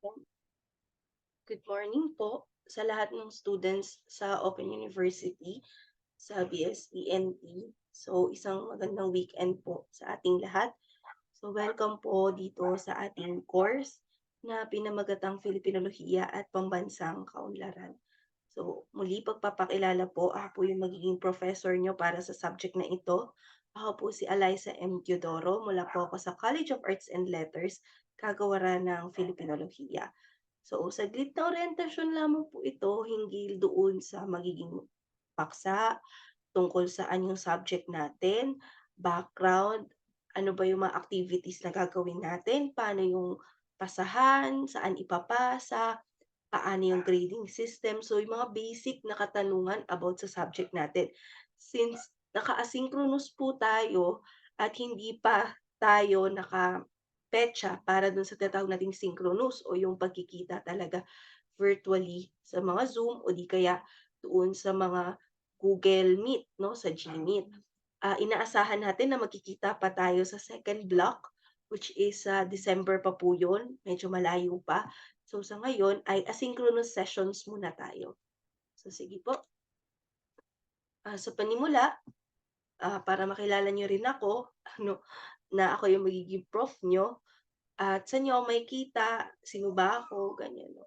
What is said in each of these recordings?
Good morning po sa lahat ng students sa Open University, sa BSENT. So, isang magandang weekend po sa ating lahat. So, welcome po dito sa ating course na pinamagatang Filipinoluhiya at Pambansang Kaunlaran. So, muli pagpapakilala po, ako po yung magiging professor nyo para sa subject na ito. Ako po si Eliza M. Teodoro, mula po ako sa College of Arts and Letters, kagawaran ng Filipinoluhiya. So, saglit na orientasyon lamang po ito hinggil doon sa magiging paksa, tungkol saan yung subject natin, background, ano ba yung mga activities na gagawin natin, paano yung pasahan, saan ipapasa, paano yung grading system. So, yung mga basic na katanungan about sa subject natin. Since naka-asynchronous po tayo at hindi pa tayo naka petsa para dun sa tinatawag nating synchronous o yung pagkikita talaga virtually sa mga Zoom o di kaya doon sa mga Google Meet 'no, sa Gmeet. Ah, inaasahan natin na magkikita pa tayo sa second block which is sa December pa po yun, medyo malayo pa. So, sa ngayon ay asynchronous sessions muna tayo. So, sige po. Ah, sa panimula, ah, para makilala niyo rin ako, ano, na ako yung magiging prof niyo at sa inyo makikita sino ba ako, ganyan 'no.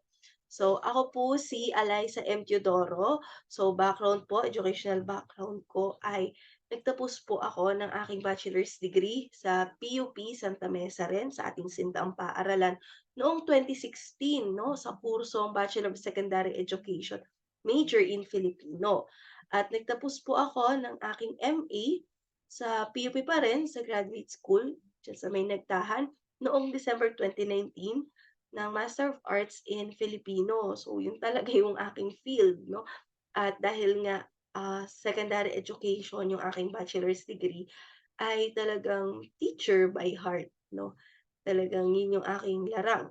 So, ako po si Eliza M. Teodoro. So, background po, educational background ko ay nagtapos po ako ng aking bachelor's degree sa PUP Santa Mesa rin sa ating Sindang Paaralan noong 2016 'no, sa kursong Bachelor of Secondary Education, major in Filipino. At nagtapos po ako ng aking MA sa PUP pa rin, sa graduate school, diyan sa may Nagtahan, noong December 2019 ng Master of Arts in Filipino. So, yun talaga yung aking field 'no. At dahil nga, ah, secondary education yung aking bachelor's degree, ay talagang teacher by heart 'no. Talagang yun yung aking larang.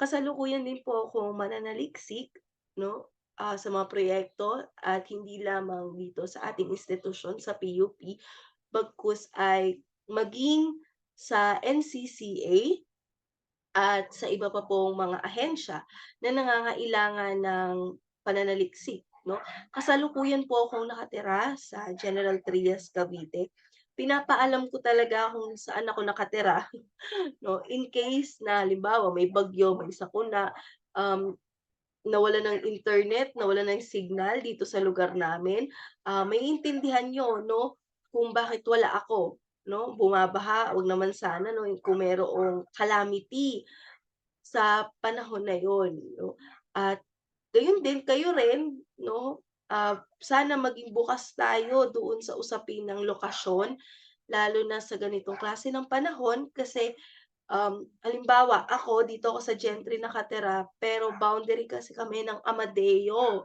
Kasalukuyan din po akong mananaliksik 'no, ah, sa mga proyekto at hindi lamang dito sa ating institusyon sa PUP, bagkus ay maging sa NCCA at sa iba pa pong mga ahensya na nangangailangan ng pananaliksik 'no. Kasalukuyan po akong nakatira sa General Trias, Cavite. Pinapaalam ko talaga kung saan ako nakatira 'no, in case na halimbawa may bagyo, may sakuna, um, nawalan ng internet, nawalan ng signal dito sa lugar namin, ah, maiintindihan niyo 'no, kung bakit wala ako 'no. Bumabaha, wag naman sana 'no, kung mayroong calamity sa panahon na yun 'no. At gayon din kayo rin 'no, ah, sana maging bukas tayo doon sa usapin ng lokasyon, lalo na sa ganitong klase ng panahon kasi, um, halimbawa ako dito ako sa Gentry nakatira, pero boundary kasi kami ng Amadeo.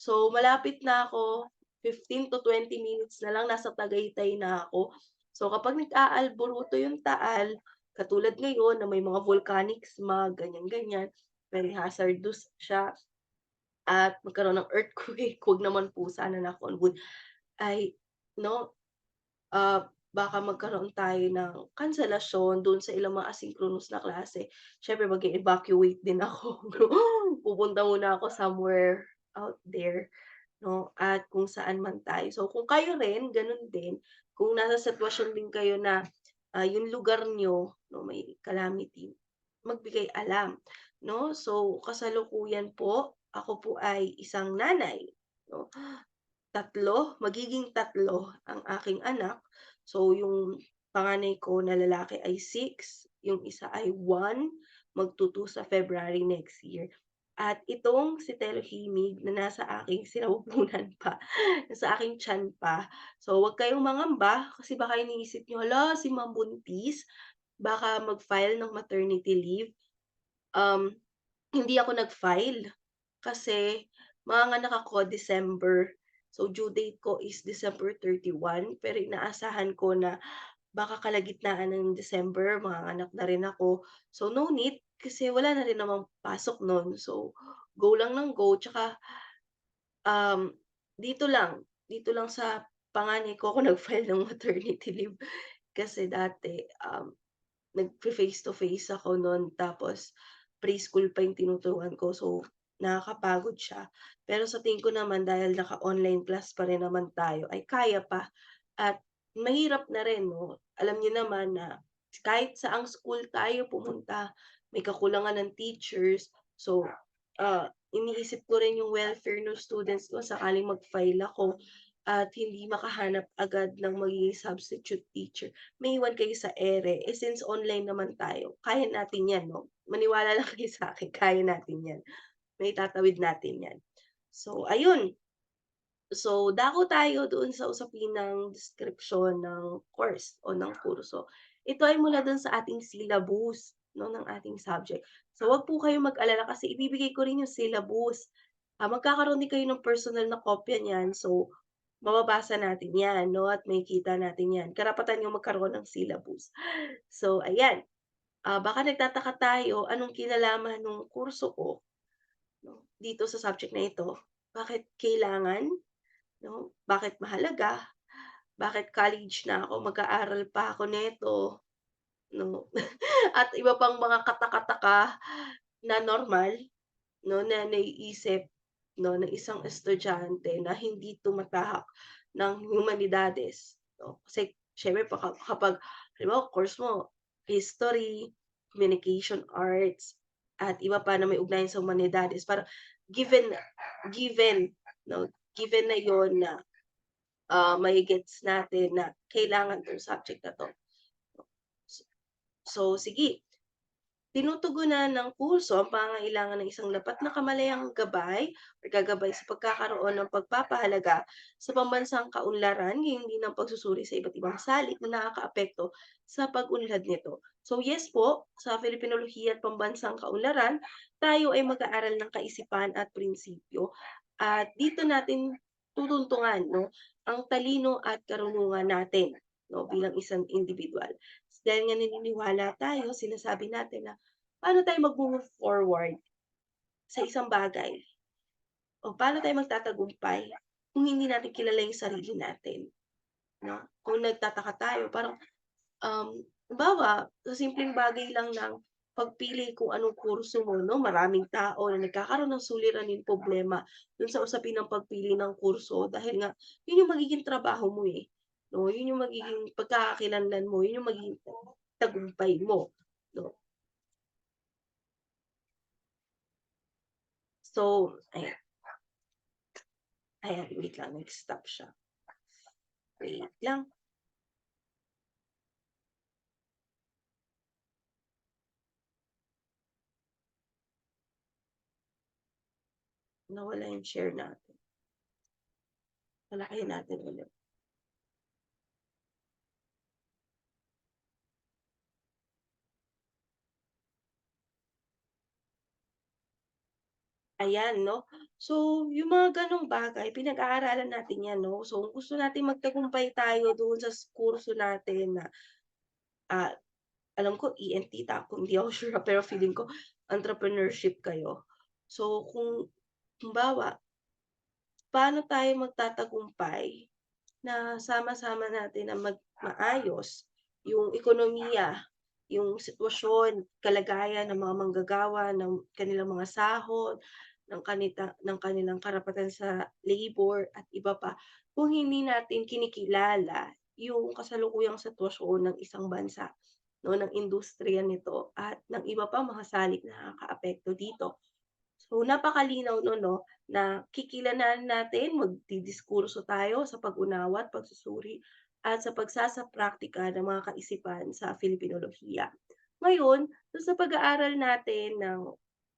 So, malapit na ako, 15 to 20 minutes na lang nasa Tagaytay na ako. So, kapag nag-aalboruto yung Taal, katulad ngayon na may mga volcanic smog, ganyan-ganyan, very hazardous siya at magkaroon ng earthquake, wag naman po sana knock on wood, ay 'no, ah, baka magkaroon tayo ng kanselasyon dun sa ilang mga asynchronous na klase. Siyempre mag-e-evacuate din ako, pupunta muna ako somewhere out there 'no, at kung saan man tayo. So, kung kayo rin ganun din, kung nasa sitwasyon din kayo na, ah, yung lugar niyo 'no, may calamity, magbigay alam 'no. So, kasalukuyan po, ako po ay isang nanay 'no, tatlo, magiging tatlo ang aking anak. So, yung panganay ko na lalaki ay 6, yung isa ay 1, magtu-2 sa February next year. At itong si Telohimig na nasa aking sinapupunan pa, nasa aking tiyan pa. So, wag kayong mangamba kasi baka iniisip niyo, "Hala, si ma'am buntis, baka mag-file ng maternity leave." Um, hindi ako nag-file kasi manganganak ako December. So, due date ko is December 31 pero inaasahan ko na baka kalagitnaan ng December manganganak na rin ako. So, no need kasi wala na rin namang pasok nun. So, go lang ng go tsaka, um, dito lang, dito lang sa panganay ko ako nag-file ng maternity leave. Kasi dati, um, nagfe-face to face ako nun tapos preschool pa yung tinuturuan ko so nakakapagod siya. Pero sa tingin ko naman dahil naka-online class pa rin naman tayo ay kaya pa at mahirap na rin 'no. Alam niyo naman na kahit saang school tayo pumunta may kakulangan ng teachers. So, ah, iniisip ko rin yung welfare nung students ko sakaling mag-file ako at hindi makahanap agad ng magiging substitute teacher, maiwan kayo sa ere. Eh, since online naman tayo, kaya natin 'yan 'no, maniwala lang kayo sa'kin, kaya natin 'yan, maitatawid natin 'yan. So ayun, so dako tayo doon sa usapin ng description ng course o ng kurso. Ito ay mula dun sa ating syllabus 'no, ng ating subject. So wag po kayong mag-alala kasi ibibigay ko rin yung syllabus. Ah, magkakaroon din kayo ng personal na kopya niyan, so mababasa natin 'yan 'no, at makikita natin 'yan. Karapatan niyong magkaroon ng syllabus. So ayan, ah, baka nagtataka tayo anong kinalaman nung kurso ko 'no, dito sa subject na ito. Bakit kailangan 'no, bakit mahalaga, bakit college na ako mag-aaral pa ako nito 'no, at iba pang mga kataka-taka na normal 'no, na naiisip 'no, ng isang estudyante na hindi tumatahak ng humanidades 'no. Kasi siyempre paka kapag halimbawa course mo history, communication arts, at iba pa na may ugnayan sa humanidades parang given given 'no, given na yun na, ah, ma-ge-gets natin na kailangan 'tong subject na 'to. So sige, tinutugunan ng kurso ang pangangailangan ng isang dapat na kamalahang gabay or gagabay sa pagkakaroon ng pagpapahalaga sa pambansang kaunlaran, din ang pagsusuri sa iba't ibang salik na nakakaapekto sa pag-unlad nito. So yes po, sa Filipinoluhiya at Pambansang Kaunlaran, tayo ay mag-aaral ng kaisipan at prinsipyo at dito natin tutuntungan 'no, ang talino at karunungan natin 'no, bilang isang indibidwal. Dahil nga naniniwala tayo, sinasabi natin na paano tayo magmo-move forward sa isang bagay? O paano tayo magtatagumpay kung hindi natin kilala yung sarili natin 'no. Kung nagtataka tayo parang, um, halimbawa sa simpleng bagay lang ng pagpili kung anong kurso mo 'no, maraming tao na nagkakaroon ng suliraning problema dun sa usapin ng pagpili ng kurso dahil nga yun yung magiging trabaho mo, eh, 'no, yun yung magiging pagkakakilanlan mo, yun yung magiging tagumpay mo 'no. So, ayan. Ayan, wait lang nag-stop siya. Wait lang. Nawala yung share natin. Palakayin natin ulit. Ayan 'no. So, yung mga gano'ng bagay pinag-aaralan natin 'yan 'no. So, kung gusto nating magtagumpay tayo doon sa kurso natin na, ah, alam ko E-N-T ta kung hindi ako sure, pero feeling ko entrepreneurship kayo. So, kung halimbawa paano tayo magtatagumpay na sama-sama natin na mag maayos yung ekonomiya, yung sitwasyon, kalagayan ng mga manggagawa, ng kanilang mga sahod, ng kanita ng kanilang karapatan sa labor at iba pa, kung hindi natin kinikilala yung kasalukuyang sitwasyon ng isang bansa 'no, ng industriya nito at ng iba pang mga salik na nakakaapekto dito. So, napakalinaw nun 'no, na kikilalanin natin, magdidiskurso tayo sa pag-unawa at pagsusuri at sa pagsasapraktika ng mga kaisipan sa Filipinoluhiya. Ngayon, sa pag-aaral natin ng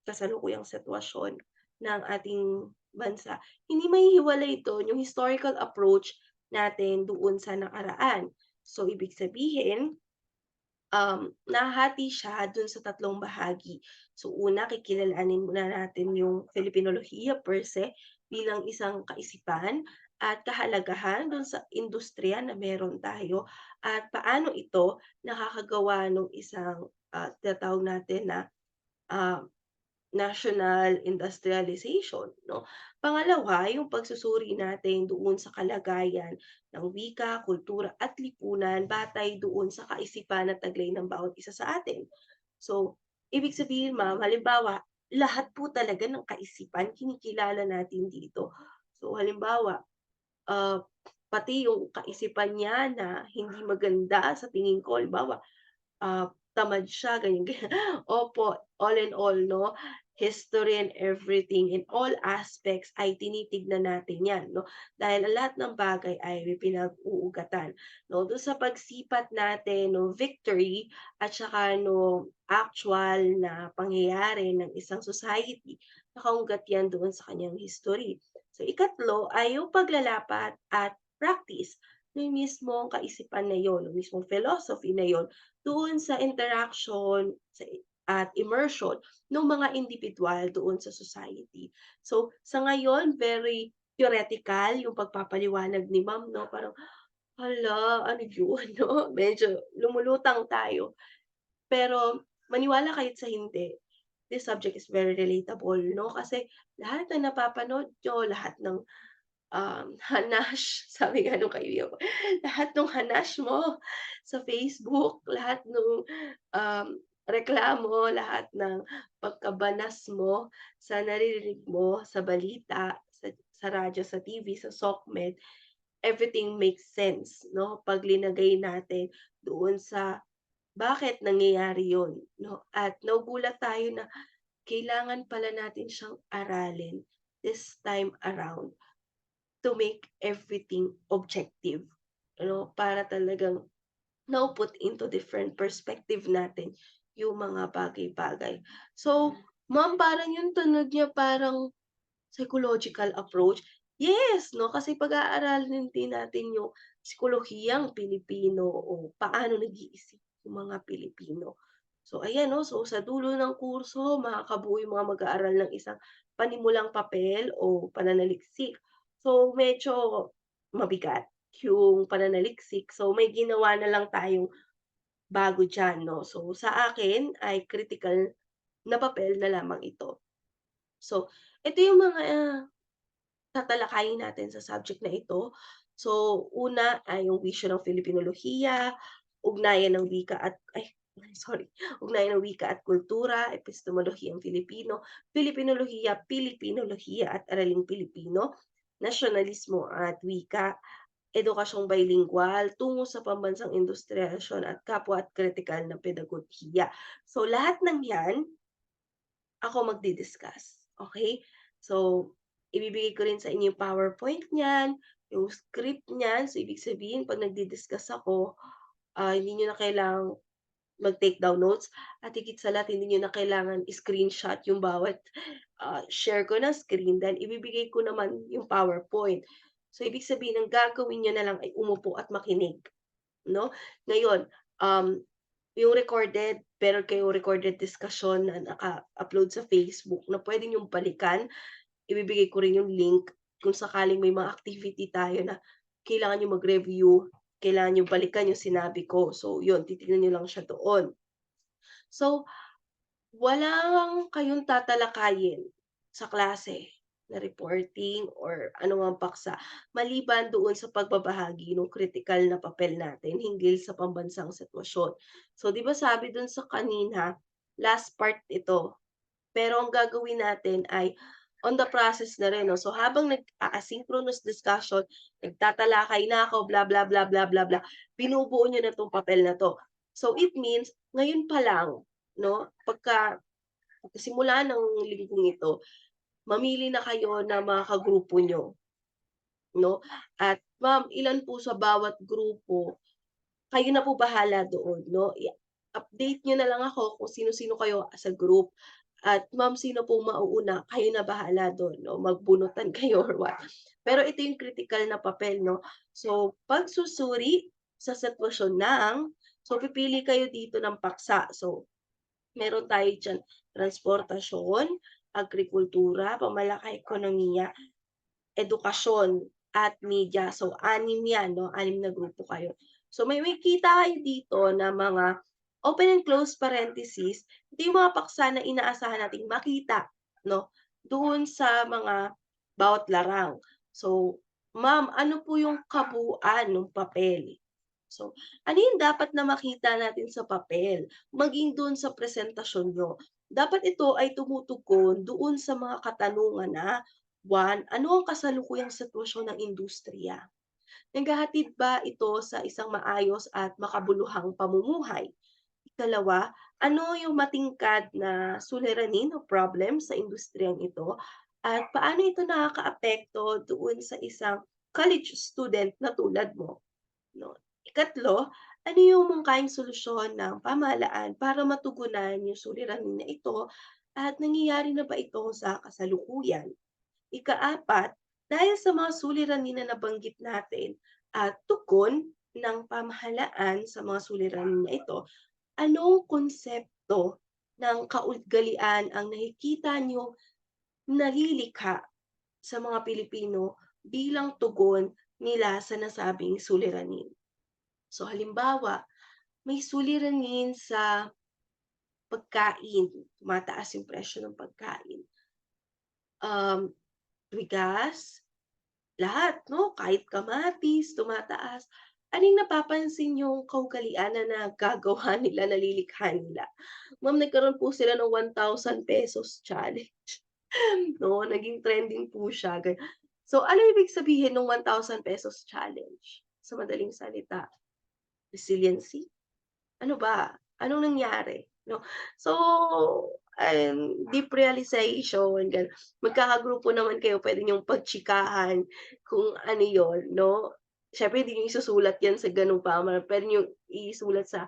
kasalukuyang sitwasyon ng ating bansa, hindi mahihiwalay dun yung historical approach natin doon sa nakaraan. So, ibig sabihin, um, nahahati siya dun sa tatlong bahagi. So, una kikilalanin muna natin yung Filipinoluhiya per se bilang isang kaisipan at kahalagahan dun sa industriya na meron tayo at paano ito nakakagawa nung isang, ah, tinatawag natin na, ah, national industrialization 'no. Pangalawa, yung pagsusuri natin doon sa kalagayan ng wika, kultura at lipunan batay doon sa kaisipan at taglay ng bawat isa sa atin. So, Ibig sabihin ma'am, halimbawa, lahat po talaga ng kaisipan kinikilala natin dito. So halimbawa, ah, pati yung kaisipan niya na hindi maganda sa tingin ko, halimbawa, ah, tamad siya ganyan-ganyan, opo, all in all 'no, history and everything in all aspects ay tinitignan natin 'yan 'no, dahil lahat ng bagay ay may pinag-uugatan 'no. Dun sa pagsipat natin nung victory at saka nung actual na pangyayari ng isang society, nakaunggat 'yan doon sa kanyang history. So ikatlo ay yung paglalapat at practice yung mismong kaisipan na yun, yung mismong philosophy na yun doon sa interaction sa at immersion nung mga indibidwal doon sa society. So, sa ngayon very theoretical yung pagpapaliwanag ni ma'am 'no, parang, hala, ano yun 'no, medyo lumulutang tayo. Pero maniwala kayo't sa hindi, this subject is very relatable 'no, kasi lahat ng napapanood niyo, lahat ng, um, hanash sabi nga nung kaibigan ko, lahat nung hanash mo sa Facebook, lahat nung, um, reklamo, lahat ng pagkabanas mo sa naririnig mo sa balita, sa sa radyo, sa TV, sa SOCMED, everything makes sense 'no, 'pag linagay natin doon sa bakit nangyayari yun 'no, at nagugulat tayo na kailangan pala natin siyang aralin this time around to make everything objective ano, para talagang nau-put into different perspective natin yung mga bagay-bagay. So, ma'am parang yung tunog niya parang psychological approach, yes 'no, kasi pag-aaralin din natin yung psikolohiyang Pilipino o paano nag-iisip yung mga Pilipino. So ayan 'no, so sa dulo ng kurso makakabuo yung mga mag-aaral ng isang panimulang papel o pananaliksik. So medyo mabigat yung pananaliksik, so may ginawa na lang tayong bago diyan 'no. So sa akin ay kritikal na papel na lamang ito. So, ito yung mga tatalakayin natin sa subject na ito. So, una ay yung wisyo ng Filipinolohiya, ugnayan ng wika at ay sorry, ugnayan ng wika at kultura, epistomolohiyang Filipino, Filipinolohiya, Pilipinolohiya at araling Pilipino, nasyonalismo at wika, edukasyong bilingual, tungo sa pambansang industriyalisasyon at kapwa at kritikal na pedagohiya. So, lahat ng 'yan ako magdi-discuss, okey? So, ibibigay ko rin sa inyo yung PowerPoint niyan, yung script niyan. So, ibig sabihin 'pag nagdi-discuss ako, ah, hindi niyo na kailangang mag-take down notes at higit sa lahat hindi niyo na kailangan i-screenshot yung bawat, ah, share ko na screen dahil ibibigay ko naman yung PowerPoint. So, ibig sabihin ang gagawin niyo na lang ay umupo at makinig 'no. Ngayon, um, yung recorded, meron kayong recorded discussion na naka-upload sa Facebook na puwede niyong balikan. Ibibigay ko rin yung link kung sakaling may mga activity tayo na kailangan niyong mag-review, kailangan niyong balikan yung sinabi ko. So yun, titignan niyo lang siya doon. So, wala kayong tatalakayin sa klase na reporting or anumang paksa maliban doon sa pagbabahagi nung kritikal na papel natin hinggil sa pambansang sitwasyon. So, 'di ba sabi dun sa kanina, last part ito, pero ang gagawin natin ay on the process na rin 'no. So, habang nag-a-asynchronous discussion, nagtatalakay na ako bla, bla, bla, bla, bla, bla, binubuo niyo na 'tong papel na 'to. So, it means ngayon pa lang 'no, pagka simula ng linggong ito, mamili na kayo ng mga kagrupo niyo 'no, at ma'am ilan po sa bawat grupo, kayo na po bahala doon 'no. I-update niyo na lang ako kung sino-sino kayo sa group at ma'am sino pong mauuna, kayo na bahala dun 'no, magbunutan kayo or what. Pero ito yung kritikal na papel 'no. So, pagsusuri sa sitwasyon ng so pipili kayo dito ng paksa. So, meron tayo diyan transportasyon, agrikultura, pamalaking ekonomiya, edukasyon at media. So, 6 yan 'no, 6 na grupo kayo. So, may makikita kayo dito na mga open and close parenthesis, ito yung mga paksa na inaasahan nating makita 'no, doon sa mga bawat larang. So, ma'am ano po yung kabuuan nung papel? So, ano yung dapat na makita natin sa papel, maging dun sa presentasyon niyo. Dapat ito ay tumutugon doon sa mga katanungan na, 1, ano ang kasalukuyang sitwasyon ng industriya? Naghahatid ba ito sa isang maayos at makabuluhang pamumuhay? Ikalawa, ano yung matingkad na suliranin o problem sa industriyang ito at paano ito nakakaapekto doon sa isang college student na tulad mo, 'no. Ikatlo, ano yung mungkahing solusyon ng pamahalaan para matugunan yung suliranin na ito at nangyayari na ba ito sa kasalukuyan? Ika-apat, dahil sa mga suliranin na nabanggit natin at tugon ng pamahalaan sa mga suliranin na ito, anong konsepto ng kaugalian ang nakikita niyong nalilikha sa mga Pilipino bilang tugon nila sa nasabing suliranin? So halimbawa, may suliranin sa pagkain, tumataas yung presyo ng pagkain. Um, bigas, lahat 'no, kahit kamatis tumataas. Yung napapansin niyong kaugalian na nagagawa nila, nalilikha nila? Ma'am, nagkaroon po sila ng ₱1,000 challenge 'no, naging trending po siya so ano ibig sabihin nung ₱1,000 challenge? Sa madaling salita, resiliency? Ano ba? Anong nangyari 'no? So, ayun, deep realization gan magkakagrupo naman kayo puwede niyong pagtsikahan kung ano yun 'no. Siyempre hindi niyo isusulat yan sa gano'ng pamamaraan, puwede niyong isulat sa,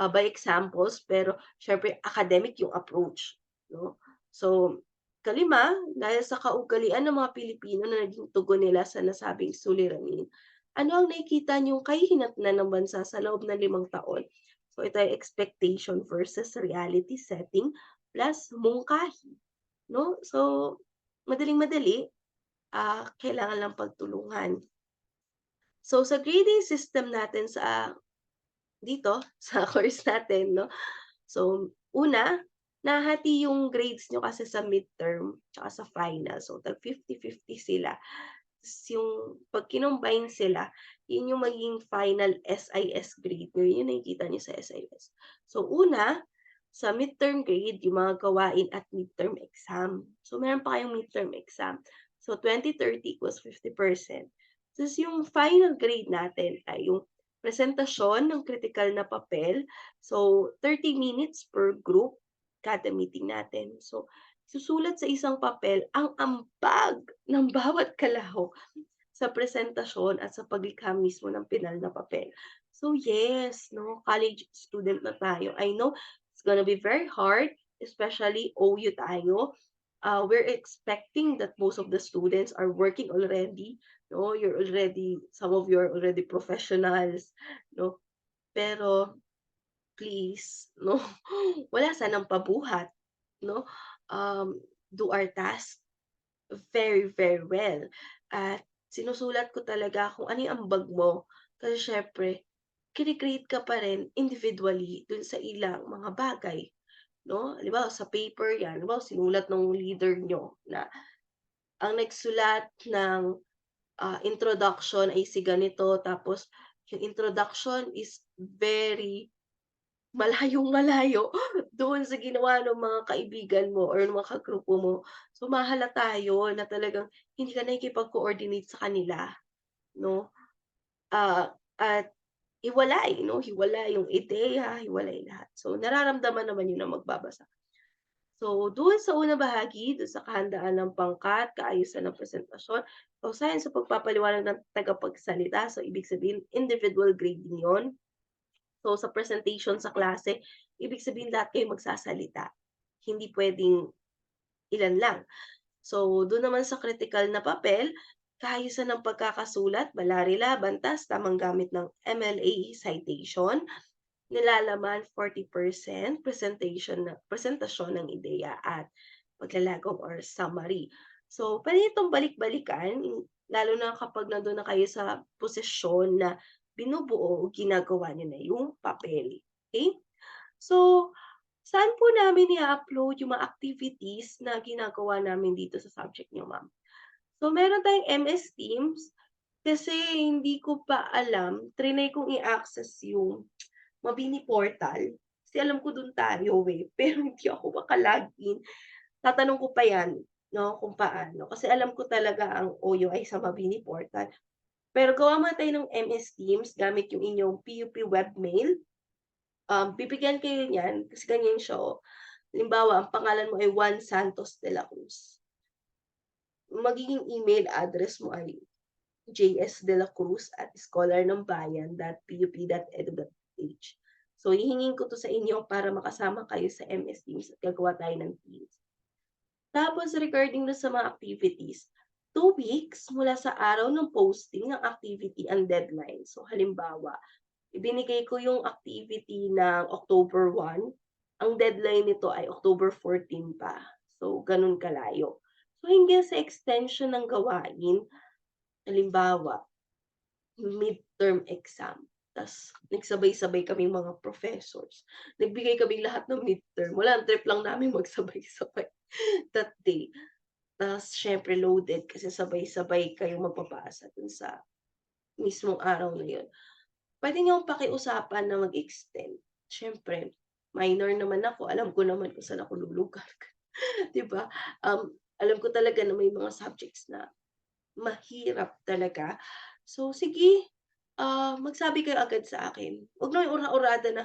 ah, by examples pero siyempre academic yung approach 'no. So, kalima, dahil sa kaugalian ng mga Pilipino na naging tugon nila sa nasabing suliranin, ano ang nakikita niyong kahihinatnan ng bansa sa loob ng limang taon? So, ito ay expectation versus reality setting plus mungkahi 'no. So, madaling-madali, ah, kailangan lang pagtulungan. So, sa grading system natin sa dito sa course natin 'no, so una, nahahati yung grades niyo kasi sa midterm tsaka sa final. So, tag 50-50 sila. Yung 'pag kinombine sila, yun yung magiging final SIS grade niyo, yun nakikita niyo sa SIS. So, una, sa midterm grade yung mga gawain at midterm exam. So, meron pa kayong midterm exam. So, 20-30 equals 50%. Tas yung final grade natin ay yung presentasyon ng kritikal na papel. So, 30 minutes per group kada meeting natin. So, isusulat sa isang papel ang ambag ng bawat kalahok sa presentasyon at sa paglikha mismo ng pinal na papel. So, yes 'no, college student na tayo. I know it's gonna be very hard, especially OU tayo. Ah, we're expecting that most of the students are working already 'no, you're already some of you are already professionals 'no. Pero please 'no, wala sanang pabuhat 'no, um, do our task very, very well at sinusulat ko talaga kung ano yung ambag mo. Kasi siyempre kini-create ka pa rin individually dun sa ilang mga bagay 'no. Halimbawa sa paper 'yan, halimbawa sinulat nung leader niyo na ang nagsulat ng, ah, introduction ay si ganito tapos yung introduction is very malayong-malayo doon sa ginawa nung mga kaibigan mo or ng mga kagrupo mo. So, mahahalata yun na talagang hindi ka nakikipag-coordinate sa kanila 'no. Ah, at hiwalay 'no, hiwalay yung ideya, hiwalay lahat. So, nararamdaman naman yun ng magbabasa. So, dun sa unang bahagi, dun sa kahandaan ng pangkat, kaayusan ng presentasyon, kausayan sa pagpapaliwanag ng tagapagsalita. So, ibig sabihin individual grading yun. So, sa presentation sa klase, ibig sabihin lahat kayo magsasalita, hindi puwedeng ilan lang. So, dun naman sa kritikal na papel, kaayusan ng pagkakasulat, balarila, bantas, tamang gamit ng MLA citation, nilalaman 40% presentation na presentasyon ng ideya at paglalagom or summary. So, puwede itong balik-balikan lalo na kapag nandun na kayo sa posisyon na binubuo o ginagawa niyo na yung papel, okey? So, saan po namin i-a-upload yung mga activities na ginagawa namin dito sa subject niyo, ma'am? So, meron tayong MS Teams, Kasi hindi ko pa alam, triny kong i-access yung Mabini portal, kasi alam ko dun tayo, eh, pero hindi ako maka-login. Tatanong ko pa 'yan 'no, kung paano, kasi alam ko talaga ang OYO ay sa Mabini portal. Pero gawa man tayo ng MS Teams gamit yung inyong PUP webmail, um, bibigyan kayo niyan kasi ganyan siya, oh. Halimbawa, ang pangalan mo ay Juan Santos de la Cruz. Magiging email address mo ay jsdelacruz@scholarnongbayan.pup.edu.ph. So, hihingin ko 'to sa inyo para makasama kayo sa MS Teams at gagawa tayo ng teams. Tapos regarding dun sa mga activities, 2 weeks mula sa araw ng posting ng activity ang deadline. So, halimbawa, ibinigay ko yung activity ng October 1, ang deadline nito ay October 14 pa. So, ganun kalayo. So, hinggil sa extension ng gawain, halimbawa, midterm exam, tas nagsabay-sabay kaming mga professors. Nagbigay kaming lahat ng midterm, wala ang trip lang namin magsabay-sabay that day. Tas siyempre loaded kasi sabay-sabay kayong magpapasa dun sa mismong araw na yun. Puwede niyong pakiusapan na mag-extend. Siyempre minor naman ako, alam ko naman kung saan ako lulugar, 'di ba? Um, alam ko talaga na may mga subjects na mahirap talaga. So sige, ah, magsabi kayo agad sa akin. Wag na yung ura-urada na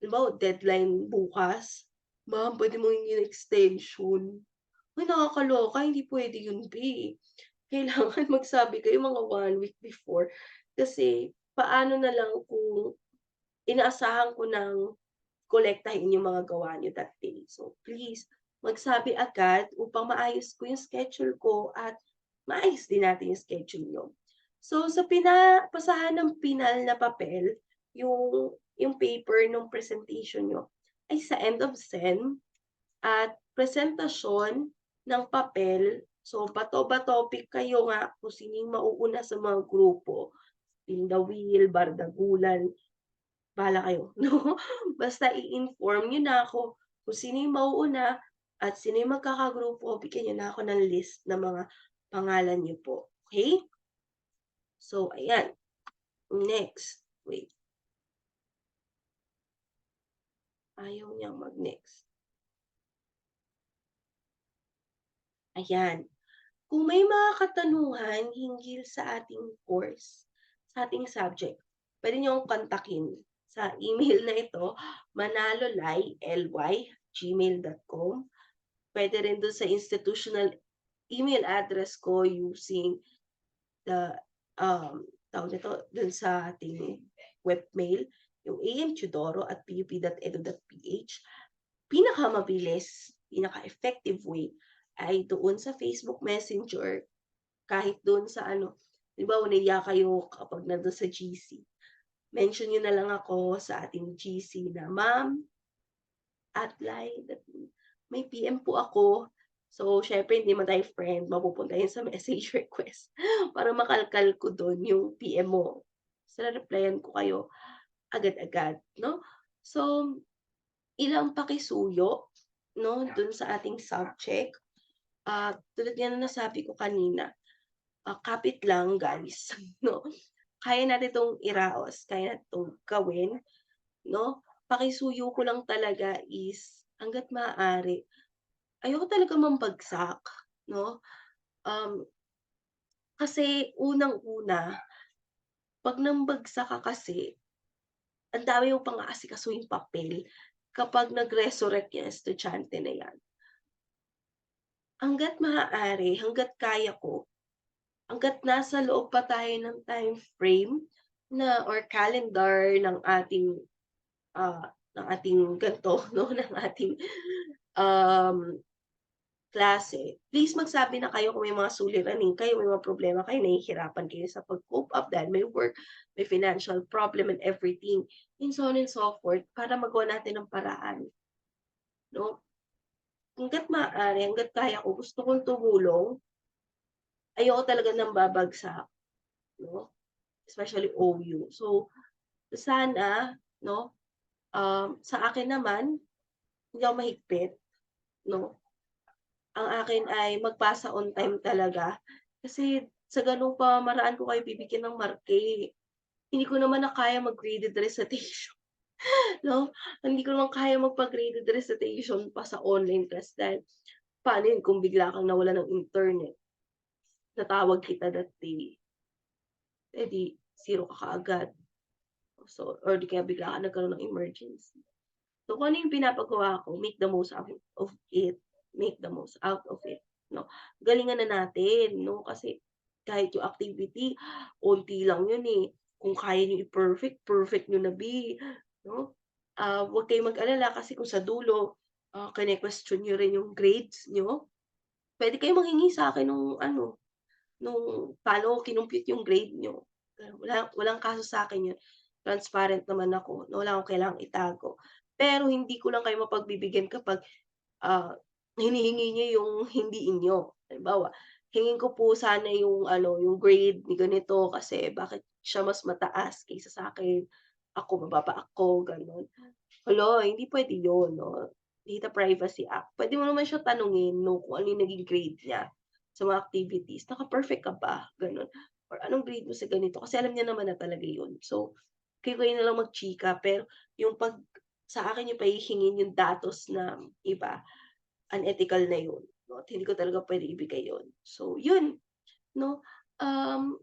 halimbawa deadline bukas, "Ma'am puwede mo hingin extension." Uy, nakakaloka hindi puwede yun be. Kailangan magsabi kayo mga one week before kasi paano na lang kung inaasahan ko ng kolektahin yung mga gawa niyo that day. So please, magsabi agad upang maayos ko yung schedule ko at maayos din natin yung schedule niyo. So sa pinapasahan ng pinal na papel, yung yung paper nung presentation niyo ay sa end of sem at presentasyon ng papel. So bato-ba-topic kayo nga kung sino yung mauuna sa mga grupo, spin the wheel, bardagulan, bahala kayo 'no. Basta i-inform niyo na ako kung sino yung mauuna at sino yung magkakagrupo, bigyan niyo na ako ng list ng mga pangalan niyo po, okey? So ayan, next, wait. Ayaw niyang mag-next. Ayan, kung may mga katanungan hinggil sa ating course, sa ating subject, puwede niyo akong kontakin sa email na ito, manaloly@gmail.com. Puwede rin dun sa institutional email address ko using the, um, tawag nito, dun sa ating webmail, yung amteodoro@pup.edu.ph. Pinakamabilis, pinaka-effective way ay doon sa Facebook Messenger, kahit dun sa ano, halimbawa nahiya kayo kapag nandun sa GC, mention niyo na lang ako sa ating GC na, "Ma'am, Atlay, may PM po ako." So siyempre hindi naman tayo friend, mapupunta yun sa message request para makalkal ko dun yung PM mo. Tas re-replyan ko kayo agad-agad 'no. So, ilang pakisuyo 'no, dun sa ating subject. Ah, tulad nga ng nasabi ko kanina, ah, kapit lang guys 'no. Kaya natin 'tong iraos, kaya natin 'tong gawin 'no. Pakisuyo ko lang talaga is hangga't maaari, ayoko talaga mambagsak 'no. Um, kasi unang-una, 'pag nambagsak ka kasi, ang dami mo pang aasikasuhing papel kapag nag-resurrect yang estudyante na yan. Hangga't maaari, hangga't kaya ko, hangga't nasa loob pa tayo ng time frame na or calendar ng ating, ah, ng ating gan'to 'no, ng ating, um, klase, please magsabi na kayo kung may mga suliranin kayo, may mga problema kayo, nahihirapan kayo sa pag-cope up dahil may work, may financial problem and everything, and so on and so forth, para magawan natin ng paraan 'no. Hangga't maaari, hangga't kaya ko, gusto kong tumulong. Ayoko talaga ng babagsak 'no, especially OU. So, sana 'no, um, sa akin naman, hindi ako mahigpit 'no. Ang akin ay magpasa on time talaga kasi sa gano'ng pamamaraan ko kayo bibigyan ng marke. Hindi ko naman na kaya mag-graded recitation, 'no? Hindi ko naman kaya magpa-graded recitation pa sa online class dahil paano 'yun kung bigla kang nawalan ng internet, natawag kita that day. Eh, di zero ka kaagad. So, or di kaya bigla ka nagkaroon ng emergency. So, kung ano yung pinapagawa ko, make the most out of it, make the most out of it, 'no? Galingan na natin 'no, kasi kahit yung activity onti lang yun, eh, kung kaya niyo i-perfect, perfect niyo na be, 'no? Ah, huwag kayong mag-alala kasi kung sa dulo, ah, kine-question niyo rin yung grades niyo, puwede kayong manghingi sa'kin nung ano, nung paano ko kinompyut yung grade niyo. Wala walang kaso sa'kin yun, transparent naman ako na wala akong kailangang itago. Pero hindi ko lang kayo mapagbibigyan kapag, ah, hinihingi niyo yung hindi inyo. Halimbawa, hingin ko po sana yung ano, yung grade ni ganito kasi bakit siya mas mataas kaysa sa'kin, ako mababa ako, gano'n. Hala, hindi puwede yun 'no, Data Privacy Act. Puwede mo naman siya tanungin 'no, kung ano yung naging grade niya sa mga activities, naka-perfect ka ba, gano'n, or anong grade mo sa ganito, kasi alam niya naman na talaga yun. So, kayo-kayo na lang magchika pero yung 'pag sa akin niyo pa hihingin yung datos na iba, unethical na yun 'no, at hindi ko talaga puwede ibigay yun. So yun 'no, um,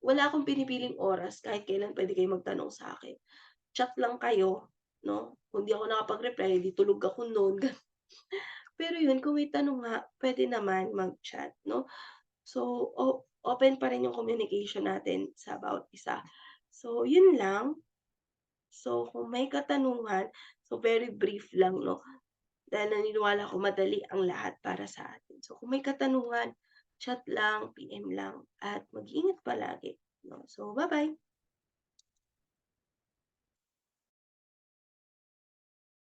wala akong pinipiling oras kahit kailan puwede kayong magtanong sa'kin. Chat lang kayo 'no, kung ako nakapag-reply, di tulog ako ga pero yun kung may tanong nga, puwede naman mag-chat 'no. So, o open pa rin yung communication natin sa bawat isa. So, yun lang. So, kung may katanungan, so very brief lang 'no, dahil naniniwala ako madali ang lahat para sa atin. So, kung may katanungan, chat lang, PM lang at mag-ingat palagi 'no. So, ba-bye.